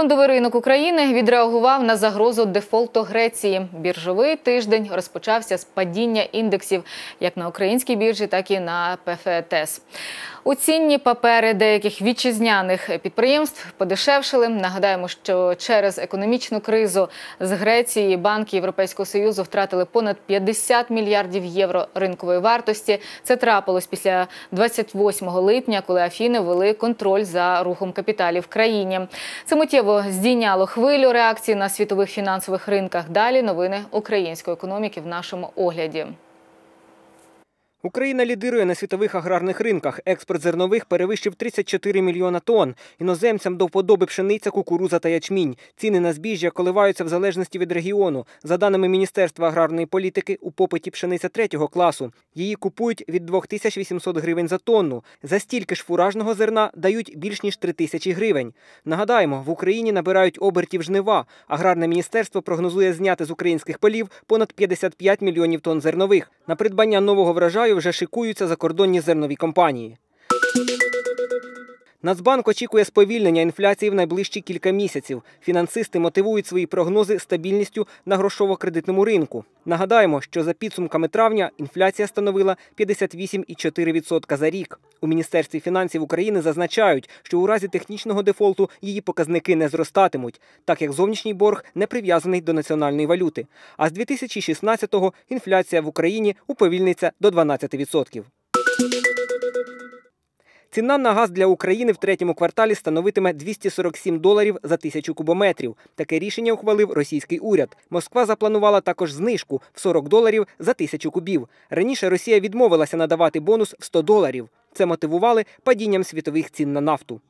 Фондовий ринок України відреагував на загрозу дефолту Греції. Біржовий тиждень розпочався з падіння індексів як на українській біржі, так і на ПФТС. У цінні папери деяких вітчизняних підприємств подешевшили. Нагадаємо, що через економічну кризу з Греції банки Європейського союзу втратили понад 50 мільярдів євро ринкової вартості. Це трапилось після 28 липня, коли Афіни ввели контроль за рухом капіталів в країні. Це миттєво здійняло хвилю реакції на світових фінансових ринках. Далі новини української економіки в нашому огляді. Україна лідирує на світових аграрних ринках. Експорт зернових перевищив 34 мільйона тонн. Іноземцям до вподоби пшениця, кукуруза та ячмінь. Ціни на збіжжя коливаються в залежності від регіону. За даними Міністерства аграрної політики, у попиті пшениця третього класу. Її купують від 2800 гривень за тонну. За стільки ж фуражного зерна дають більш ніж 3000 гривень. Нагадаємо, в Україні набирають обертів жнива. Аграрне міністерство прогнозує зняти з українських полів понад 55 мільйонів тонн зернових. На придбання нового врожаю вже шикуються закордонні зернові компанії. Нацбанк очікує сповільнення інфляції в найближчі кілька місяців. Фінансисти мотивують свої прогнози стабільністю на грошово-кредитному ринку. Нагадаємо, що за підсумками травня інфляція становила 58,4% за рік. У Міністерстві фінансів України зазначають, що у разі технічного дефолту її показники не зростатимуть, так як зовнішній борг не прив'язаний до національної валюти. А з 2016-го інфляція в Україні уповільниться до 12%. Ціна на газ для України в третьому кварталі становитиме 247 доларів за тисячу кубометрів. Таке рішення ухвалив російський уряд. Москва запланувала також знижку в 40 доларів за тисячу кубів. Раніше Росія відмовилася надавати бонус в 100 доларів. Це мотивували падінням світових цін на нафту.